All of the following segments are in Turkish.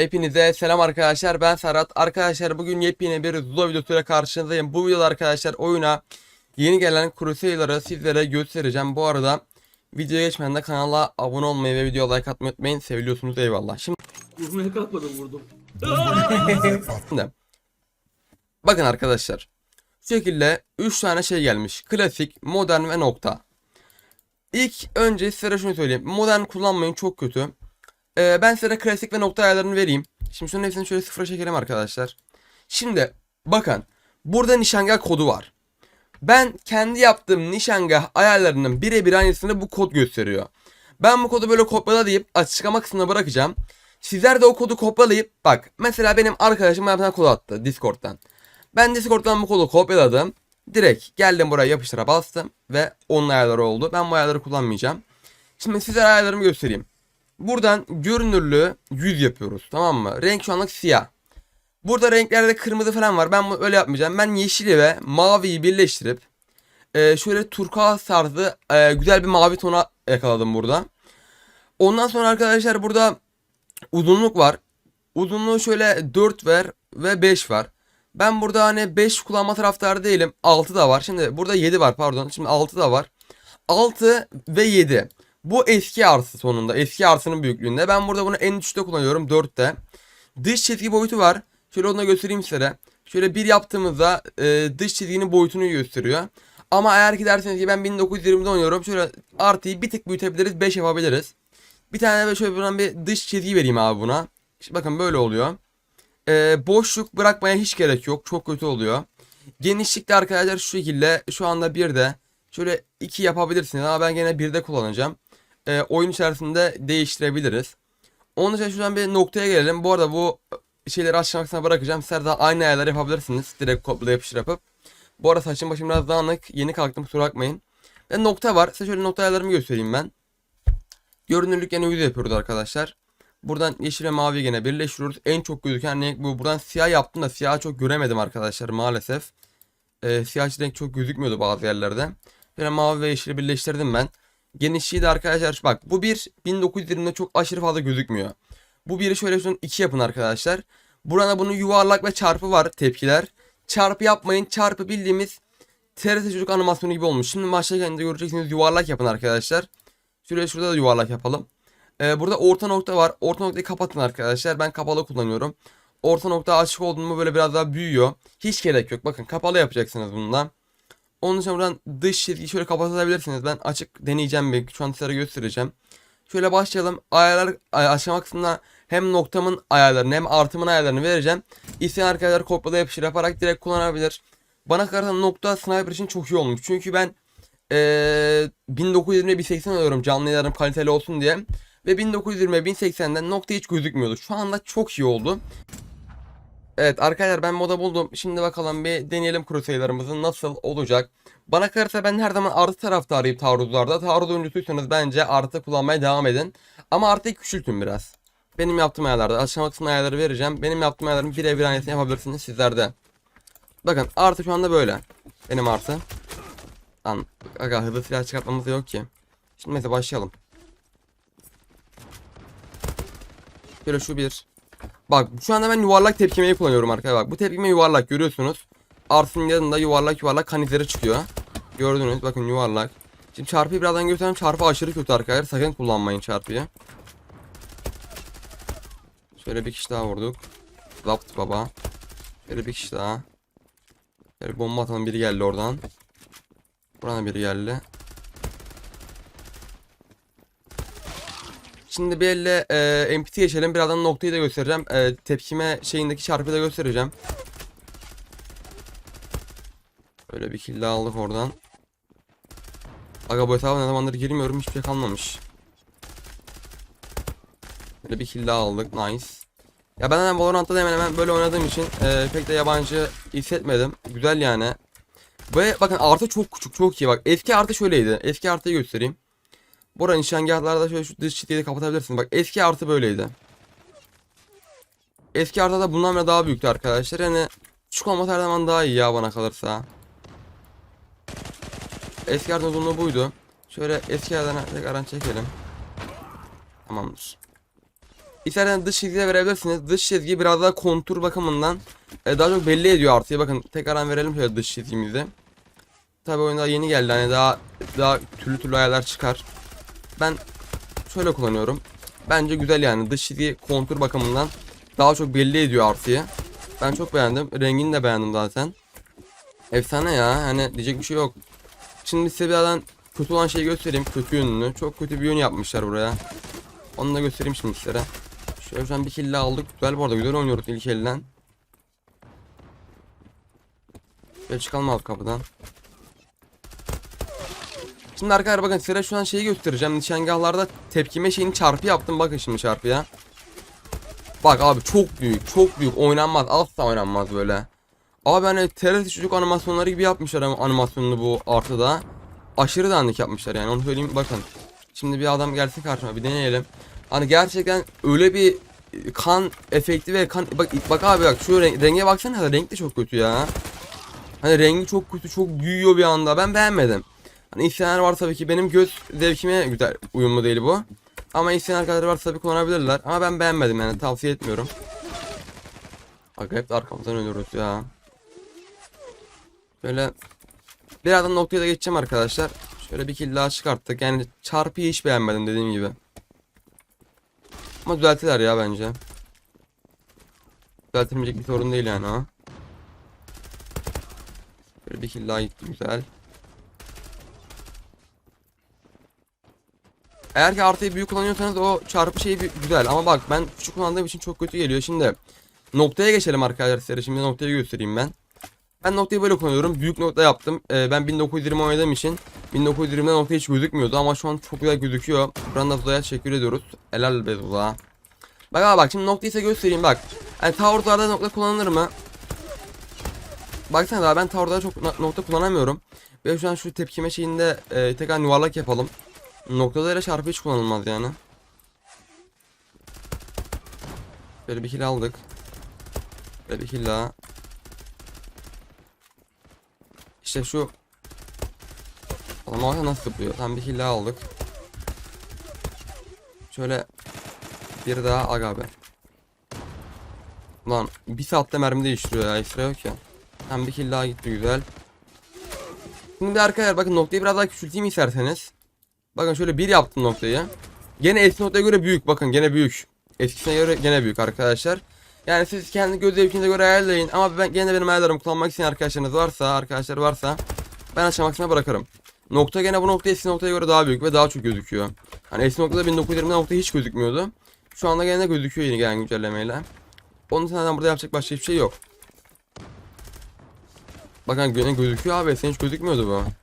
Hepinize selam arkadaşlar ben Serhat Arkadaşlar bugün yepyeni bir Zula videosuyla karşınızdayım. Bu videoda arkadaşlar oyuna yeni gelen Crusader'ları sizlere göstereceğim. Bu arada videoya geçmeden de kanala abone olmayı ve videoya like atmayı unutmayın. Seviliyorsunuz eyvallah. Şimdi Vurmaya kalkmadım vurdum. bakın arkadaşlar. Şu şekilde 3 tane şey gelmiş. Klasik, modern ve nokta. İlk önce size şunu söyleyeyim. Modern kullanmayın çok kötü Ee, ben size klasik ve nokta ayarlarını vereyim. Şimdi şunun hepsini şöyle sıfıra çekelim arkadaşlar. Şimdi bakın burada nişangah kodu var. Ben kendi yaptığım nişangah ayarlarının birebir aynısını bu kod gösteriyor. Ben bu kodu böyle kopyala deyip açıklama kısmına bırakacağım. Sizler de o kodu kopyalayıp bak mesela benim arkadaşım bana kod attı Discord'dan. Ben Discord'dan bu kodu kopyaladım. Direkt geldim buraya yapıştıra bastım ve onun ayarları oldu. Ben bu ayarları kullanmayacağım. Şimdi size ayarlarımı göstereyim. Buradan görünürlüğü 100 yapıyoruz tamam mı? Renk şu anlık siyah. Burada renklerde kırmızı falan var. Ben öyle yapmayacağım. Ben yeşili ve maviyi birleştirip e, şöyle turkuaz tarzı e, güzel bir mavi tona yakaladım burada. Ondan sonra arkadaşlar burada uzunluk var. Uzunluğu şöyle 4 ver ve 5 var. Ben burada hani 5 kullanma taraftarı değilim. 6 da var. Şimdi burada 7 var pardon. Şimdi 6 da var. 6 ve 7. Bu eski arsı sonunda. Eski arsının büyüklüğünde. Ben burada bunu en düşükte kullanıyorum. 4'te. Dış çizgi boyutu var. Şöyle onu da göstereyim size. Şöyle bir yaptığımızda e, dış çizginin boyutunu gösteriyor. Ama eğer ki derseniz ki ben 1920'de oynuyorum. Şöyle artıyı bir tık büyütebiliriz. 5 yapabiliriz. Bir tane de şöyle buradan bir dış çizgi vereyim abi buna. İşte bakın böyle oluyor. E, boşluk bırakmaya hiç gerek yok. Çok kötü oluyor. Genişlikte arkadaşlar şu şekilde. Şu anda 1'de. Şöyle 2 yapabilirsiniz ama ben gene 1'de kullanacağım e, oyun içerisinde değiştirebiliriz. Onun için şuradan bir noktaya gelelim. Bu arada bu şeyleri aşağısına bırakacağım. Sizler de aynı ayarları yapabilirsiniz. Direkt kopyala yapıştır yapıp. Bu arada saçım başım biraz dağınık. Yeni kalktım kusura bakmayın. Ve nokta var. Size şöyle nokta ayarlarımı göstereyim ben. Görünürlük yine yüz yapıyoruz arkadaşlar. Buradan yeşil ve mavi yine birleştiriyoruz. En çok gözüken renk bu. Buradan siyah yaptım da siyah çok göremedim arkadaşlar maalesef. Ee, siyah renk çok gözükmüyordu bazı yerlerde. Böyle mavi ve yeşili birleştirdim ben. Genişliği de arkadaşlar bak bu bir 1920'de çok aşırı fazla gözükmüyor. Bu biri şöyle şunun iki yapın arkadaşlar. Burada bunun yuvarlak ve çarpı var tepkiler. Çarpı yapmayın. Çarpı bildiğimiz TRT çocuk animasyonu gibi olmuş. Şimdi başlarken de göreceksiniz yuvarlak yapın arkadaşlar. Şuraya şurada da yuvarlak yapalım. Ee, burada orta nokta var. Orta noktayı kapatın arkadaşlar. Ben kapalı kullanıyorum. Orta nokta açık olduğunda böyle biraz daha büyüyor. Hiç gerek yok. Bakın kapalı yapacaksınız bundan. Onun için buradan dış çizgiyi şöyle kapatabilirsiniz. Ben açık deneyeceğim bir şu an size göstereceğim. Şöyle başlayalım. Ayarlar aşama kısmında hem noktamın ayarlarını hem artımın ayarlarını vereceğim. İsteyen arkadaşlar kopyala yapıştır yaparak direkt kullanabilir. Bana kalırsa nokta sniper için çok iyi olmuş. Çünkü ben ee, 1920'ye 1080 alıyorum canlı yayınlarım kaliteli olsun diye. Ve 1920'ye 1080'den nokta hiç gözükmüyordu. Şu anda çok iyi oldu. Evet arkadaşlar ben moda buldum. Şimdi bakalım bir deneyelim kuru sayılarımızın nasıl olacak. Bana kalırsa ben her zaman artı taraftarıyım taarruzlarda. Taarruz oyuncusuysanız bence artı kullanmaya devam edin. Ama artıyı küçültün biraz. Benim yaptığım ayarlarda aşama kısmı ayarları vereceğim. Benim yaptığım ayarların birebir aynısını yapabilirsiniz sizlerde. Bakın artı şu anda böyle. Benim artı. Lan aga hızlı silah çıkartmamız yok ki. Şimdi mesela başlayalım. Şöyle şu bir. Bak şu anda ben yuvarlak tepkimeyi kullanıyorum arkadaşlar. Bak bu tepkime yuvarlak görüyorsunuz. Artın yanında yuvarlak yuvarlak kan izleri çıkıyor. Gördünüz bakın yuvarlak. Şimdi çarpıyı birazdan göstereyim. Çarpı aşırı kötü arkadaşlar. Sakın kullanmayın çarpıyı. Şöyle bir kişi daha vurduk. Zapt baba. Şöyle bir kişi daha. Şöyle bomba atan biri geldi oradan. Buradan biri geldi. Şimdi bir elle e, MPT geçelim. Birazdan noktayı da göstereceğim. E, tepkime şeyindeki çarpıyı da göstereceğim. Böyle bir kill daha aldık oradan. Aga bu hesaba ne zamandır girmiyorum hiçbir şey kalmamış. Böyle bir kill daha aldık nice. Ya ben hemen Valorant'ta da hemen hemen böyle oynadığım için e, pek de yabancı hissetmedim. Güzel yani. Ve bakın artı çok küçük çok iyi bak. Eski artı şöyleydi. Eski artıyı göstereyim. Bura nişangahlarda şöyle şu dış çizgiyi kapatabilirsin. Bak eski artı böyleydi. Eski artı da bundan bile daha büyüktü arkadaşlar. Yani küçük olması her zaman daha iyi ya bana kalırsa. Eski artı uzunluğu buydu. Şöyle eski yerden tekrardan çekelim. Tamamdır. İsterseniz dış çizgiye verebilirsiniz. Dış çizgi biraz daha kontur bakımından e, daha çok belli ediyor artıya. Bakın tekrardan verelim şöyle dış çizgimizi. Tabi oyunda yeni geldi hani daha daha türlü türlü ayarlar çıkar. Ben şöyle kullanıyorum. Bence güzel yani dış çizgi kontur bakımından daha çok belli ediyor artıyı. Ben çok beğendim. Rengini de beğendim zaten. Efsane ya. Hani diyecek bir şey yok. Şimdi size birazdan kötü olan şeyi göstereyim. Kötü yönünü. Çok kötü bir yön yapmışlar buraya. Onu da göstereyim şimdi sizlere. Şöyle şu an bir kill aldık. Güzel bu arada. Güzel oynuyoruz ilk elden. Şöyle çıkalım alt kapıdan. Şimdi arkadaşlar bakın size şu an şeyi göstereceğim. Nişangahlarda tepkime şeyini çarpı yaptım. Bakın şimdi çarpıya. Bak abi çok büyük. Çok büyük. Oynanmaz. Asla oynanmaz böyle. Abi hani TRT çocuk animasyonları gibi yapmışlar animasyonunu bu artıda. Aşırı dandik yapmışlar yani onu söyleyeyim bakın. Şimdi bir adam gelsin karşıma bir deneyelim. Hani gerçekten öyle bir kan efekti ve kan bak bak abi bak şu renk, renge baksana renk de çok kötü ya. Hani rengi çok kötü çok büyüyor bir anda ben beğenmedim. Hani isteyenler var tabii ki benim göz zevkime güzel uyumlu değil bu. Ama isteyen arkadaşlar varsa tabii kullanabilirler. Ama ben beğenmedim yani tavsiye etmiyorum. Bak hep arkamızdan ölüyoruz ya. Böyle birazdan noktaya da geçeceğim arkadaşlar. Şöyle bir kill daha çıkarttık. Yani çarpıyı hiç beğenmedim dediğim gibi. Ama düzelttiler ya bence. Düzeltilmeyecek bir sorun değil yani o. Böyle bir kill daha gitti güzel. Eğer ki artıyı büyük kullanıyorsanız o çarpı şeyi güzel ama bak ben küçük kullandığım için çok kötü geliyor. Şimdi noktaya geçelim arkadaşlar. Şimdi noktayı göstereyim ben. Ben noktayı böyle kullanıyorum. Büyük nokta yaptım. Ee, ben 1920 oynadığım için 1920'de nokta hiç gözükmüyordu ama şu an çok güzel gözüküyor. Buradan da Zula'ya teşekkür ediyoruz. Helal be Zula. Bak abi bak şimdi noktayı size göstereyim bak. Hani tower'larda nokta kullanılır mı? Baksana daha ben tower'da çok no- nokta kullanamıyorum. Ve şu an şu tepkime şeyinde e, tekrar yuvarlak yapalım. Noktalara çarpı hiç kullanılmaz yani. Böyle bir kill aldık. Böyle bir kill daha. İşte şu Adam orada nasıl zıplıyor? Tam bir kill daha aldık. Şöyle bir daha aga be. Lan bir saatte mermi değiştiriyor ya. Ekstra yok ya. Tam bir kill daha gitti güzel. Şimdi arkadaşlar bakın noktayı biraz daha küçülteyim isterseniz. Bakın şöyle bir yaptım noktayı. Gene eski noktaya göre büyük bakın gene büyük. Eskisine göre gene büyük arkadaşlar. Yani siz kendi göz zevkinize göre ayarlayın ama ben gene benim ayarlarımı kullanmak isteyen arkadaşlarınız varsa, arkadaşlar varsa ben aşağı maksime bırakırım. Nokta gene bu nokta eski noktaya göre daha büyük ve daha çok gözüküyor. Hani eski noktada 1920'de nokta hiç gözükmüyordu. Şu anda gene gözüküyor yeni gelen güncellemeyle. Onun için zaten burada yapacak başka hiçbir şey yok. Bakın gene gözüküyor abi eskiden hiç gözükmüyordu bu.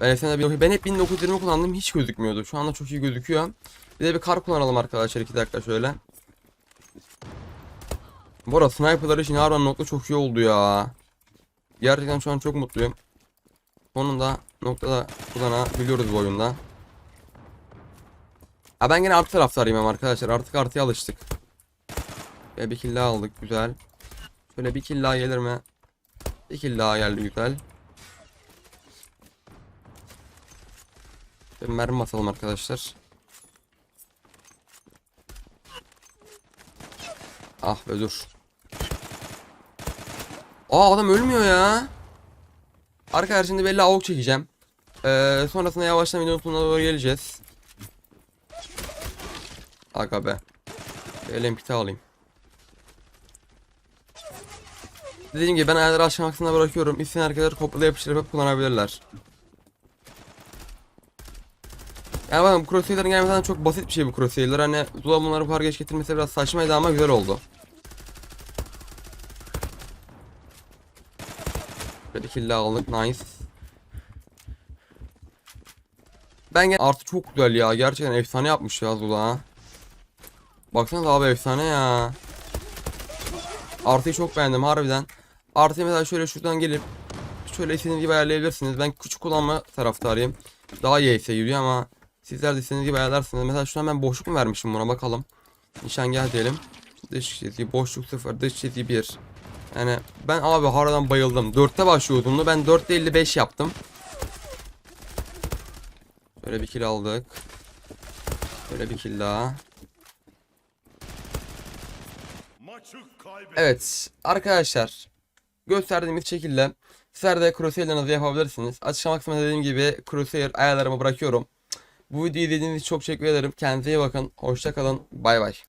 Ben bir- ben hep 1920 kullandım hiç gözükmüyordu. Şu anda çok iyi gözüküyor. Bir de bir kar kullanalım arkadaşlar 2 dakika şöyle. Bu arada sniperlar için harbiden nokta çok iyi oldu ya. Gerçekten şu an çok mutluyum. Sonunda noktada kullanabiliyoruz bu oyunda. Ha ben gene artı taraftarıyım arkadaşlar artık artıya alıştık. Ve bir kill daha aldık güzel. Şöyle bir kill daha gelir mi? Bir kill daha geldi güzel. Bir mermi basalım arkadaşlar. Ah be dur. Aa adam ölmüyor ya. Arkadaşlar şimdi belli avuk çekeceğim. Ee, sonrasında yavaştan videonun sonuna doğru geleceğiz. Aga be. Bir LMPT alayım. Dediğim gibi ben ayarları aşağı kısmına bırakıyorum. İsteyen arkadaşlar kopyala yapıştırıp kullanabilirler. Yani bakın Crusader'ın gelmesinden çok basit bir şey bu Crusader. Hani Zula bunları bu kadar geç getirmesi biraz saçmaydı ama güzel oldu. Böyle kill aldık nice. Ben gene artı çok güzel ya gerçekten efsane yapmış ya Zula ha. Baksana abi efsane ya. Artıyı çok beğendim harbiden. Artıyı mesela şöyle şuradan gelip şöyle istediğiniz gibi ayarlayabilirsiniz. Ben küçük kullanma taraftarıyım. Daha iyi yürüyor ama sizler de istediğiniz gibi ayarlarsınız. Mesela şu an ben boşluk mu vermişim buna bakalım. Nişangah diyelim. Dış çizgi boşluk 0 dış çizgi 1. Yani ben abi harbiden bayıldım. 4'te başlıyordum ben 4'te 55 yaptım. Şöyle bir kill aldık. Şöyle bir kill daha. Evet arkadaşlar gösterdiğimiz şekilde sizler de Crusader'ınızı yapabilirsiniz. Açıklama kısmına dediğim gibi Crusader ayarlarımı bırakıyorum. Bu videoyu izlediğiniz için çok teşekkür ederim. Kendinize iyi bakın. Hoşça kalın. Bay bay.